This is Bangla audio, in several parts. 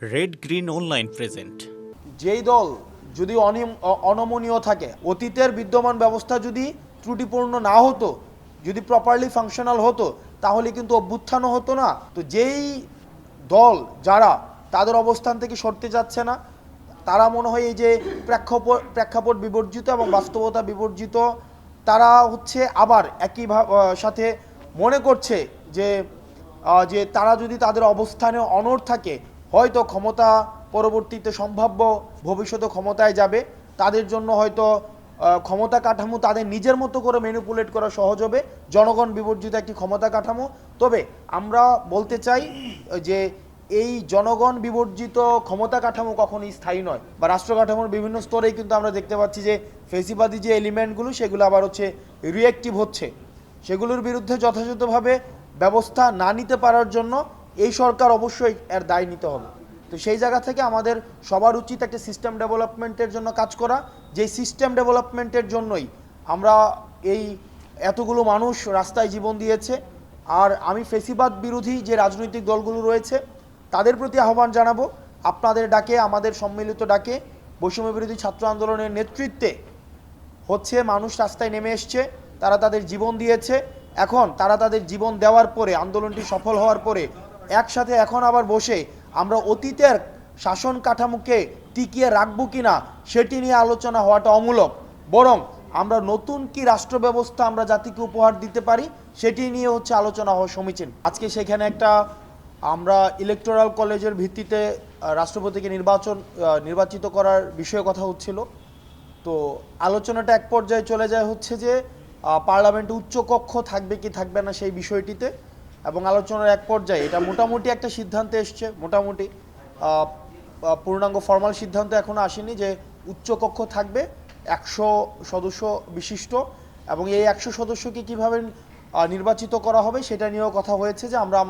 রেড গ্রিন অনলাইন প্রেজেন্ট যেই দল যদি অনমনীয় থাকে, অতীতের বিদ্যমান ব্যবস্থা যদি ত্রুটিপূর্ণ না হতো, যদি প্রপারলি ফাংশনাল হতো, তাহলে কিন্তু অভ্যুত্থানও হতো না। তো যেই দল, যারা, তাদের অবস্থান থেকে সরতে যাচ্ছে না। তারা মনে হয় এই যে প্রেক্ষাপট প্রেক্ষাপট বিবর্জিত এবং বাস্তবতা বিবর্জিত, তারা হচ্ছে আবার একই সাথে মনে করছে যে যে তারা যদি তাদের অবস্থানে অনড় থাকে হয়তো ক্ষমতা পরবর্তীতে সম্ভাব্য ভবিষ্যতে ক্ষমতায় যাবে। তাদের জন্য হয়তো ক্ষমতা কাঠামো তাদের নিজের মতো করে ম্যানিপুলেট করা সহজ হবে। জনগণ বিবর্জিত একটি ক্ষমতা কাঠামো। তবে আমরা বলতে চাই যে, এই জনগণ বিবর্জিত ক্ষমতা কাঠামো কখনোই স্থায়ী নয়। বা রাষ্ট্র কাঠামোর বিভিন্ন স্তরেই কিন্তু আমরা দেখতে পাচ্ছি যে, ফেসিবাদী যে এলিমেন্টগুলো, সেগুলো আবার হচ্ছে রিয়েক্টিভ হচ্ছে। সেগুলোর বিরুদ্ধে যথাযথভাবে ব্যবস্থা না নিতে পারার জন্য এই সরকার অবশ্যই এর দায় নিতে হবে। তো সেই জায়গা থেকে আমাদের সবার উচিত একটা সিস্টেম ডেভেলপমেন্টের জন্য কাজ করা। যে সিস্টেম ডেভেলপমেন্টের জন্যই আমরা এই এতগুলো মানুষ রাস্তায় জীবন দিয়েছে। আর আমি ফেসিবাদ বিরোধী যে রাজনৈতিক দলগুলো রয়েছে, তাদের প্রতি আহ্বান জানাব। আপনাদের ডাকে, আমাদের সম্মিলিত ডাকে বৈষম্য বিরোধী ছাত্র আন্দোলনের নেতৃত্বে হচ্ছে মানুষ রাস্তায় নেমে এসছে, তারা তাদের জীবন দিয়েছে। এখন তারা তাদের জীবন দেওয়ার পরে, আন্দোলনটি সফল হওয়ার পরে একসাথে এখন আবার বসে আমরা অতীতের শাসন কাঠামোকে টিকিয়ে রাখব কি না সেটি নিয়ে আলোচনা হওয়াটা অমূলক। বরং আমরা নতুন কি রাষ্ট্র ব্যবস্থা আমরা জাতিকে উপহার দিতে পারি সেটি নিয়ে হচ্ছে আলোচনা হওয়া সমীচীন। আজকে সেখানে একটা আমরা ইলেকটোরাল কলেজের ভিত্তিতে রাষ্ট্রপতিকে নির্বাচন নির্বাচিত করার বিষয়ে কথা হচ্ছিল। তো আলোচনাটা এক পর্যায়ে চলে যায় হচ্ছে যে পার্লামেন্টে উচ্চকক্ষ থাকবে কি থাকবে না সেই বিষয়টিতে। এবং আলোচনার এক পর্যায়ে এটা মোটামুটি একটা সিদ্ধান্তে এসছে, মোটামুটি পূর্ণাঙ্গ ফর্মাল সিদ্ধান্ত এখনও আসেনি যে উচ্চকক্ষ থাকবে, একশো সদস্য বিশিষ্ট এবং এই একশো সদস্যকে কীভাবে নির্বাচিত করা হবে সেটা নিয়েও কথা হয়েছে যে আমরা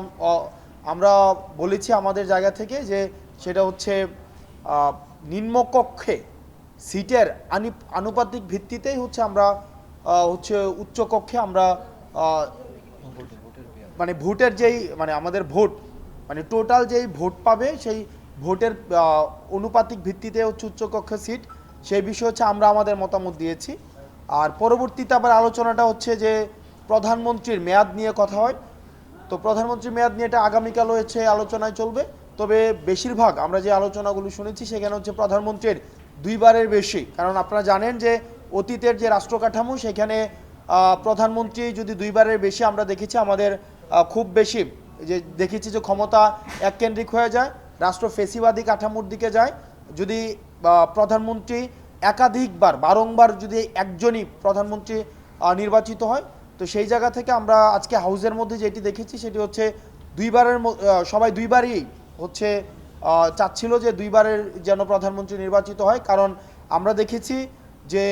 আমরা বলেছি আমাদের জায়গা থেকে যে সেটা হচ্ছে নিম্নকক্ষে সিটের আনি- আনুপাতিক ভিত্তিতেই হচ্ছে আমরা হচ্ছে উচ্চকক্ষে আমরা মানে ভোটের যেই মানে আমাদের ভোট মানে টোটাল যেই ভোট পাবে, সেই ভোটের অনুপাতিক ভিত্তিতে হচ্ছে উচ্চকক্ষের সিট সেই বিষয়ে হচ্ছে আমরা আমাদের মতামত দিয়েছি। আর পরবর্তীতে আবার আলোচনাটা হচ্ছে যে প্রধানমন্ত্রীর মেয়াদ নিয়ে কথা হয়। তো প্রধানমন্ত্রীর মেয়াদ নিয়ে এটা আগামীকাল হচ্ছে আলোচনায় চলবে। তবে বেশিরভাগ আমরা যে আলোচনাগুলো শুনেছি, সেখানে হচ্ছে প্রধানমন্ত্রীর দুইবারের বেশি। কারণ আপনারা জানেন যে অতীতের যে রাষ্ট্রকাঠামো, সেখানে প্রধানমন্ত্রী যদি দুইবারের বেশি আমরা দেখেছি, আমাদের খুব বেশি যে দেখেছি যে ক্ষমতা এককেন্দ্রিক হয়ে যায়, রাষ্ট্র ফেসিবাদী কাঠামোর দিকে যায়। যদি প্রধানমন্ত্রী একাধিকবার, বারংবার যদি একজনই প্রধানমন্ত্রী নির্বাচিত হয়, তো সেই জায়গা থেকে আমরা আজকে হাউসের মধ্যে যেটি দেখেছি সেটি হচ্ছে দুইবারের সবাই দুইবারই হচ্ছে চাচ্ছিল যে দুইবারের যেন প্রধানমন্ত্রী নির্বাচিত হয়। কারণ আমরা দেখেছি যে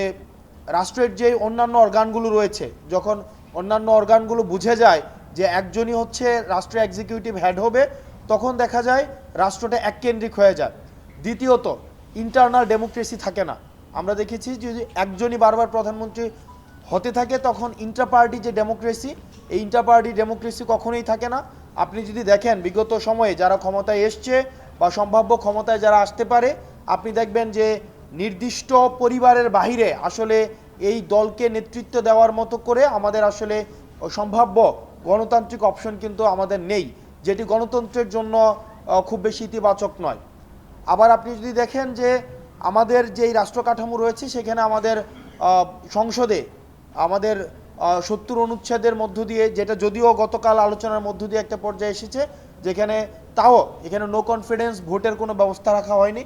রাষ্ট্রের যে অন্যান্য অর্গানগুলো রয়েছে, যখন অন্যান্য অর্গানগুলো বুঝে যায় যে একজনই হচ্ছে রাষ্ট্রের এক্সিকিউটিভ হেড হবে, তখন দেখা যায় রাষ্ট্রটা এককেন্দ্রিক হয়ে যায়। দ্বিতীয়ত ইন্টারনাল ডেমোক্রেসি থাকে না। আমরা দেখেছি যদি একজনই বারবার প্রধানমন্ত্রী হতে থাকে, তখন ইন্টার পার্টি যে ডেমোক্রেসি এই ইন্টার পার্টি ডেমোক্রেসি কখনোই থাকে না। আপনি যদি দেখেন বিগত সময়ে যারা ক্ষমতায় এসছে বা সম্ভাব্য ক্ষমতায় যারা আসতে পারে, আপনি দেখবেন যে নির্দিষ্ট পরিবারের বাহিরে আসলে এই দলকে নেতৃত্ব দেওয়ার মতো করে আমাদের আসলে সম্ভাব্য গণতান্ত্রিক অপশন কিন্তু আমাদের নেই, যেটি গণতন্ত্রের জন্য খুব বেশি ইতিবাচক নয়। আবার আপনি যদি দেখেন যে আমাদের যেই রাষ্ট্র কাঠামো রয়েছে, সেখানে আমাদের সংসদে আমাদের সত্তর অনুচ্ছেদের মধ্য দিয়ে, যেটা যদিও গতকাল আলোচনার মধ্য দিয়ে একটা পর্যায়ে এসেছে, যেখানে তাও, এখানে নো কনফিডেন্স ভোটের কোনো ব্যবস্থা রাখা হয়নি।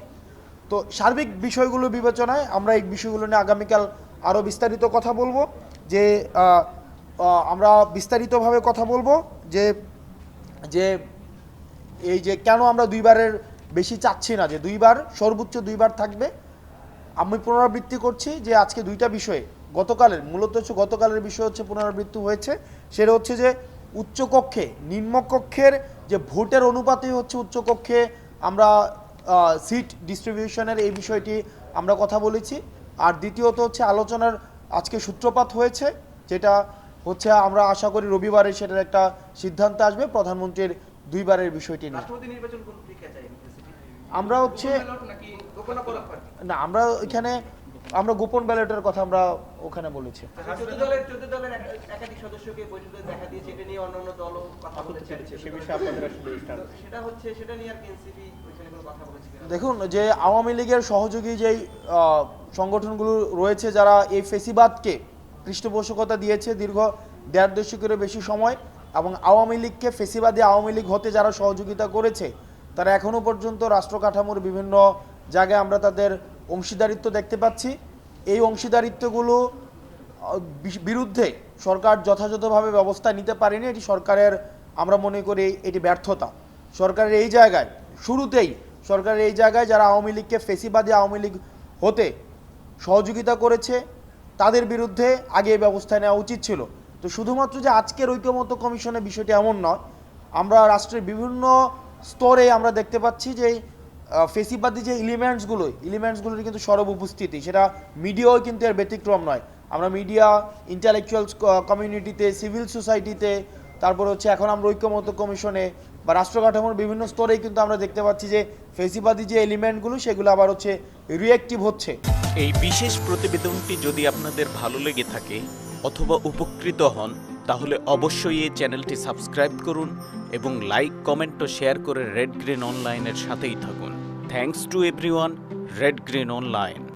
তো সার্বিক বিষয়গুলো বিবেচনায় আমরা এই বিষয়গুলো নিয়ে আগামীকাল আরও বিস্তারিত কথা বলব, যে আমরা বিস্তারিতভাবে কথা বলব যে যে এই যে কেন আমরা দুইবারের বেশি চাচ্ছি না, যে দুইবার, সর্বোচ্চ দুইবার থাকবে। আমি পুনরাবৃত্তি করছি যে আজকে দুইটা বিষয়ে, গতকালের, মূলত হচ্ছে গতকালের বিষয় হচ্ছে পুনরাবৃত্তি হয়েছে। সেটা হচ্ছে যে উচ্চকক্ষে, নিম্নকক্ষের যে ভোটের অনুপাতেই হচ্ছে উচ্চকক্ষে আমরা সিট ডিস্ট্রিবিউশনের এই বিষয়টি আমরা কথা বলেছি। আর দ্বিতীয়ত হচ্ছে আলোচনার আজকে সূত্রপাত হয়েছে, যেটা হচ্ছে আমরা আশা করি রবিবারে সেটার একটা সিদ্ধান্ত আসবে। প্রধানমন্ত্রীর দুইবারের বিষয়টি নিয়ে। আমরা হচ্ছে না আমরা এখানে আমরা গোপন ব্যালটের কথা আমরা ওখানে বলেছি। চোদ্দ দলের চোদ্দ দলের এক- একাধিক সদস্যকে বৈঠকে দেখা দিয়েছে এটা নিয়ে অন্যান্য দলও কথা বলেছে। সে বিষয়ে আপনাদের আসলে স্টান্ট সেটা হচ্ছে সেটা নিয়ে আর এনসিপি ওইখানে কোনো কথা বলেছে কিনা? দেখুন যে আওয়ামী লীগের সহযোগী যেই সংগঠনগুলো রয়েছে যারা এই ফেসিবাদকে পৃষ্ঠপোষকতা দিয়েছে দীর্ঘ দেড় দশকেরও বেশি সময় এবং আওয়ামী লীগকে ফেসিবাদী আওয়ামী লীগ হতে যারা সহযোগিতা করেছে, তারা এখনও পর্যন্ত রাষ্ট্র কাঠামোর বিভিন্ন জায়গায় আমরা তাদের অংশীদারিত্ব দেখতে পাচ্ছি। এই অংশীদারিত্বগুলো বিরুদ্ধে সরকার যথাযথভাবে ব্যবস্থা নিতে পারেনি। এটি সরকারের, আমরা মনে করি এটি ব্যর্থতা। সরকারের এই জায়গায়, শুরুতেই সরকারের এই জায়গায় যারা আওয়ামী লীগকে ফেসিবাদী আওয়ামী লীগ হতে সহযোগিতা করেছে তাদের বিরুদ্ধে আগে ব্যবস্থা নেওয়া উচিত ছিল। তো শুধুমাত্র যে আজকের ঐক্যমত কমিশনের বিষয়টি এমন নয়, আমরা রাষ্ট্রের বিভিন্ন স্তরে আমরা দেখতে পাচ্ছি যে ফেসিবাদী যে ইলিমেন্টসগুলো ইলিমেন্টসগুলোর কিন্তু সরব উপস্থিতি, সেটা মিডিয়াও কিন্তু এর ব্যতিক্রম নয়। আমরা মিডিয়া ইন্টালেকচুয়াল কমিউনিটিতে সিভিল সোসাইটিতে তারপর হচ্ছে এখন আমরা ঐক্যমত কমিশনে বা রাষ্ট্র কাঠামোর বিভিন্ন স্তরেই কিন্তু আমরা দেখতে পাচ্ছি যে ফেসিবাদী যে এলিমেন্টগুলো, সেগুলো আবার হচ্ছে রিয়েক্টিভ হচ্ছে। এই বিশেষ প্রতিবেদনটি যদি আপনাদের ভালো লেগে থাকে অথবা উপকৃত হন, তাহলে অবশ্যই এই চ্যানেলটি সাবস্ক্রাইব করুন এবং লাইক, কমেন্ট ও শেয়ার করে রেড গ্রিন অনলাইনের সাথেই থাকুন। Thanks to everyone red green online